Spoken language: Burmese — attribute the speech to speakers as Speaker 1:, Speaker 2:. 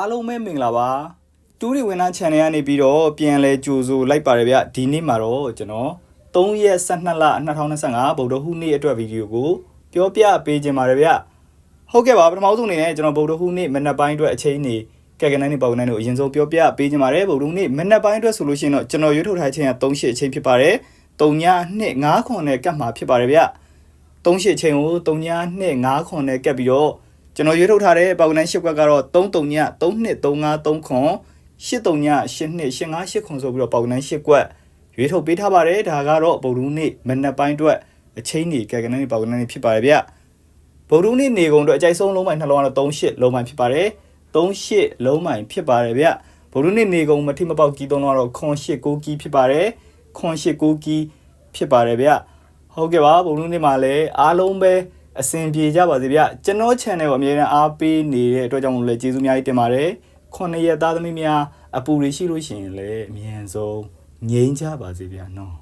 Speaker 1: အားလုံးပဲမင်္ဂလာပါတူးရီဝင်နာ channel ကနေပြီးတော့ပြန်လဲကြိုဆိုလိုက်ပါတယ်ဗျဒီနေ့မှာတော့ကျွန်တော်3ရက်12လ2025ဗုဒ္ဓဟူးနေ့အတွက်ဗီဒီယိုကိုပြောပြပေးခြင်းပါတယ်ဗျဟုတ်ကဲ့ပါပထမဆုံးအနေနဲ့ကျွန်တော်ဗုဒ္ဓဟူးနေ့မနက်ပိုင်းအတွက်အချိန်နေကဲကနိုင်နေပေါ့ကနိုင်တို့အရင်ဆုံးပြောပြပေးခြင်းပါတယ်ဗုဒ္ဓဟူးနေ့မနက်ပိုင်းအတွက်ဆိုလို့ရှိရင်တော့ကျွန်တော်ရွေးထုတ်ထားခြင်းက3ရှစ်အချိန်ဖြစ်ပါတယ်3ည2 9ခွန်နဲ့ကတ်မှာဖြစ်ပါတယ်ဗျ3ရှစ်ချိန်ကို3ည2 9ခွန်နဲ့ကတ်ပြီးတော့ ကျွန်တော်ရွေးထုတ်ထားတဲ့ပေါ့ကနိုင်ရှစ်ကွက်ကတော့3 3ည3 2 3 5 3ခွန်83ည82 85 8ခွန်ဆိုပြီးတော့ပေါက်နန်း8ကွက်ရွေးထုတ်ပေးထားပါတယ်ဒါကတော့ဗုဒ္ဓဦးနေ့မနက်ပိုင်းအတွက်အချိန်နေကဲကနန်းနေပေါက်နန်းနေဖြစ်ပါတယ်ဗျဗုဒ္ဓဦးနေ့နေကုန်အတွက်အကြိုက်ဆုံးလုံးမိုင်နှလုံးကတော့38လုံးမိုင်ဖြစ်ပါတယ်38လုံးမိုင်ဖြစ်ပါတယ်ဗျဗုဒ္ဓဦးနေ့နေကုန်မထိမပေါက်ကြီးသုံးလုံးကတော့ခွန်8 9ကီးဖြစ်ပါတယ်ခွန်8 9ကီးဖြစ်ပါတယ်ဗျဟုတ်ကဲ့ပါဗုဒ္ဓဦးနေ့မှာလည်းအားလုံးပဲ အဆင်ပြေကြပါစေဗျကျွန်တော် channel ကိုအမြဲတမ်းအားပေးနေတဲ့အတွက်ကြောင့်မလို့လည်းကျေးဇူးအများကြီးတင်ပါတယ်ခုနှစ်ရက်သားသမီးများအပူတွေရှိလို့ရှိရင်လည်းအမြန်ဆုံးငြိမ်းကြပါစေဗျာနော်